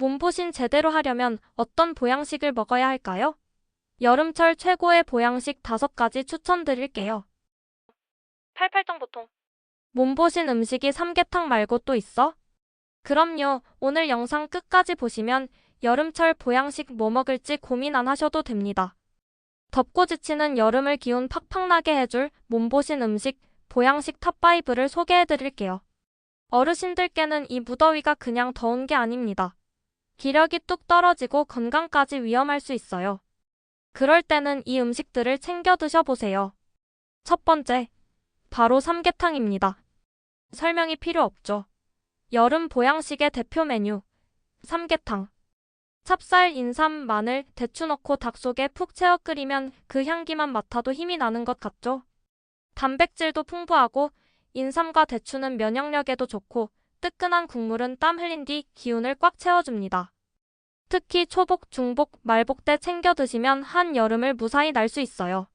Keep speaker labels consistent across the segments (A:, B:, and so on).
A: 몸보신 제대로 하려면 어떤 보양식을 먹어야 할까요? 여름철 최고의 보양식 다섯 가지 추천드릴게요. 팔팔정 보통. 몸보신 음식이 삼계탕 말고 또 있어? 그럼요. 오늘 영상 끝까지 보시면 여름철 보양식 뭐 먹을지 고민 안 하셔도 됩니다. 덥고 지치는 여름을 기운 팍팍 나게 해줄 몸보신 음식 보양식 탑5를 소개해 드릴게요. 어르신들께는 이 무더위가 그냥 더운 게 아닙니다. 기력이 뚝 떨어지고 건강까지 위험할 수 있어요. 그럴 때는 이 음식들을 챙겨 드셔보세요. 첫 번째, 바로 삼계탕입니다. 설명이 필요 없죠. 여름 보양식의 대표 메뉴, 삼계탕. 찹쌀, 인삼, 마늘, 대추 넣고 닭 속에 푹 채워 끓이면 그 향기만 맡아도 힘이 나는 것 같죠? 단백질도 풍부하고 인삼과 대추는 면역력에도 좋고 뜨끈한 국물은 땀 흘린 뒤 기운을 꽉 채워줍니다. 특히 초복, 중복, 말복 때 챙겨 드시면 한 여름을 무사히 날 수 있어요.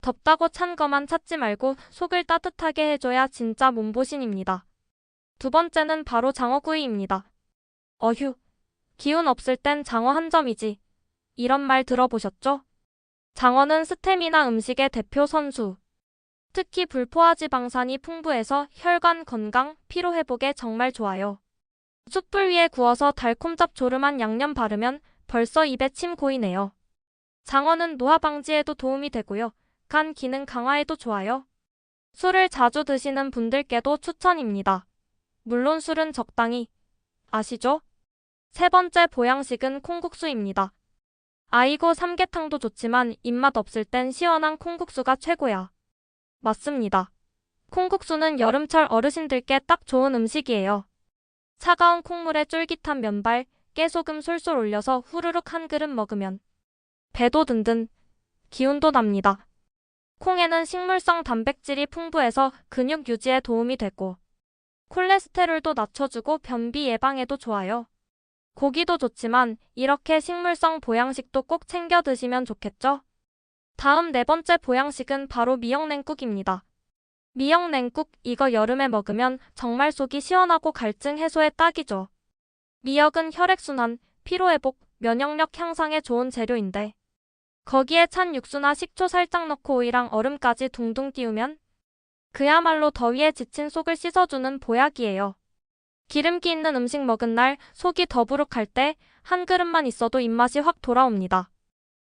A: 덥다고 찬 거만 찾지 말고 속을 따뜻하게 해줘야 진짜 몸보신입니다. 두 번째는 바로 장어구이입니다. 어휴, 기운 없을 땐 장어 한 점이지. 이런 말 들어보셨죠? 장어는 스테미나 음식의 대표 선수. 특히 불포화 지방산이 풍부해서 혈관 건강, 피로 회복에 정말 좋아요. 숯불 위에 구워서 달콤 짭조름한 양념 바르면 벌써 입에 침 고이네요. 장어는 노화 방지에도 도움이 되고요. 간 기능 강화에도 좋아요. 술을 자주 드시는 분들께도 추천입니다. 물론 술은 적당히. 아시죠? 세 번째 보양식은 콩국수입니다. 아이고 삼계탕도 좋지만 입맛 없을 땐 시원한 콩국수가 최고야. 맞습니다. 콩국수는 여름철 어르신들께 딱 좋은 음식이에요. 차가운 콩물에 쫄깃한 면발, 깨소금 솔솔 올려서 후루룩 한 그릇 먹으면 배도 든든, 기운도 납니다. 콩에는 식물성 단백질이 풍부해서 근육 유지에 도움이 되고 콜레스테롤도 낮춰주고 변비 예방에도 좋아요. 고기도 좋지만 이렇게 식물성 보양식도 꼭 챙겨 드시면 좋겠죠? 다음 네 번째 보양식은 바로 미역냉국입니다. 미역 냉국 이거 여름에 먹으면 정말 속이 시원하고 갈증 해소에 딱이죠. 미역은 혈액순환, 피로회복, 면역력 향상에 좋은 재료인데 거기에 찬 육수나 식초 살짝 넣고 오이랑 얼음까지 둥둥 띄우면 그야말로 더위에 지친 속을 씻어주는 보약이에요. 기름기 있는 음식 먹은 날 속이 더부룩할 때 한 그릇만 있어도 입맛이 확 돌아옵니다.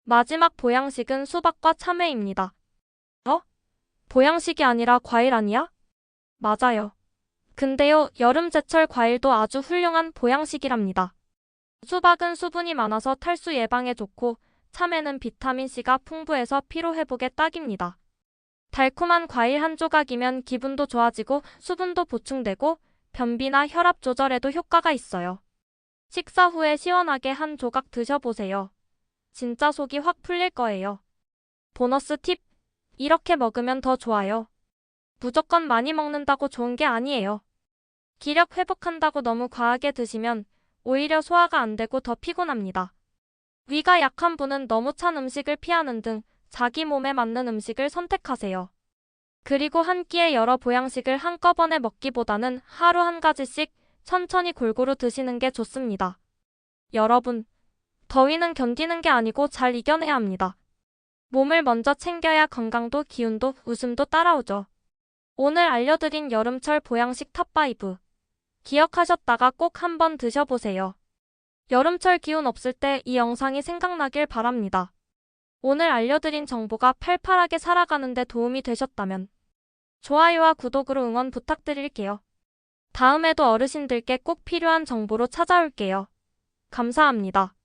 A: 마지막 보양식은 수박과 참외입니다. 어? 보양식이 아니라 과일 아니야? 맞아요. 근데요, 여름 제철 과일도 아주 훌륭한 보양식이랍니다. 수박은 수분이 많아서 탈수 예방에 좋고 참외는 비타민C가 풍부해서 피로 회복에 딱입니다. 달콤한 과일 한 조각이면 기분도 좋아지고 수분도 보충되고 변비나 혈압 조절에도 효과가 있어요. 식사 후에 시원하게 한 조각 드셔보세요. 진짜 속이 확 풀릴 거예요. 보너스 팁. 이렇게 먹으면 더 좋아요. 무조건 많이 먹는다고 좋은 게 아니에요. 기력 회복한다고 너무 과하게 드시면 오히려 소화가 안 되고 더 피곤합니다. 위가 약한 분은 너무 찬 음식을 피하는 등 자기 몸에 맞는 음식을 선택하세요. 그리고 한 끼에 여러 보양식을 한꺼번에 먹기보다는 하루 한 가지씩 천천히 골고루 드시는 게 좋습니다. 여러분, 더위는 견디는 게 아니고 잘 이겨내야 합니다. 몸을 먼저 챙겨야 건강도 기운도 웃음도 따라오죠. 오늘 알려드린 여름철 보양식 탑5. 기억하셨다가 꼭 한번 드셔보세요. 여름철 기운 없을 때 이 영상이 생각나길 바랍니다. 오늘 알려드린 정보가 팔팔하게 살아가는데 도움이 되셨다면 좋아요와 구독으로 응원 부탁드릴게요. 다음에도 어르신들께 꼭 필요한 정보로 찾아올게요. 감사합니다.